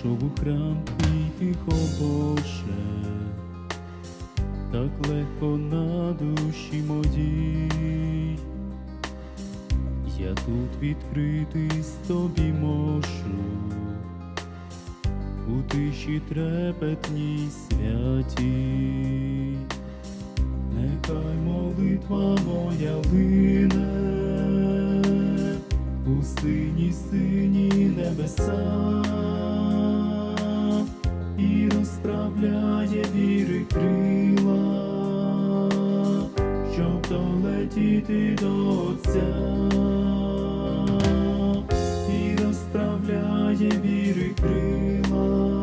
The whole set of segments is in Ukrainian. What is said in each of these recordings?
Прийшов у храм твій тихо Боже, так легко на душі моїй. Я тут відкритись тобі можу, у тиші трепетній святій. Нехай молитва моя лине у сині сині небеса і розправляє віри крила, щоб долетіти до Отця, і розправляє віри крила,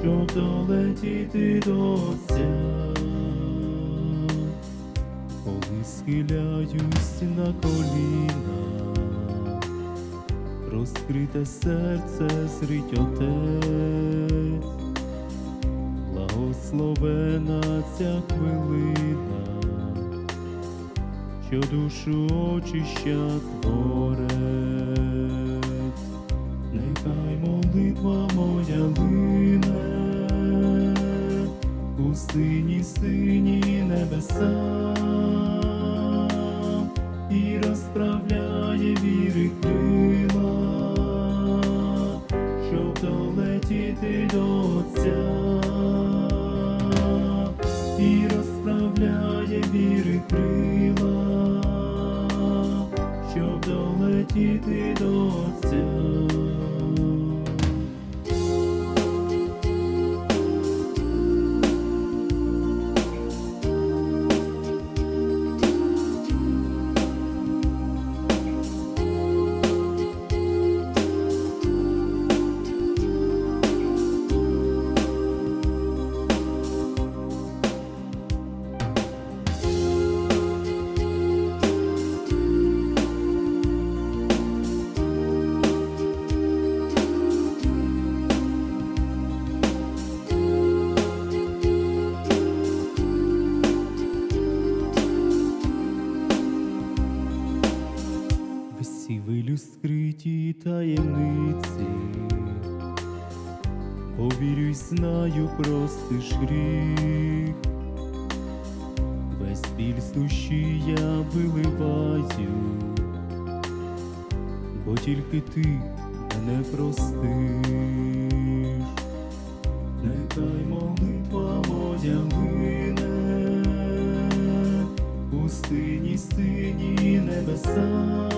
щоб долетіти до Отця. Коли схиляюсь на коліна, розкрите серце зрить отець, благословена ця хвилина, що душу очища творець, нехай молитва моя лине у сині сині небеса і розправляє віри крила, долетіти до Отця, і розправляє віри крила, щоб долетіти до Отця. Всі вилю скриті таємниці, повірю й знаю простий гріх, весь біль з душі я виливаю, бо тільки ти мене простиш, нехай молитва моя лине у сині сині небеса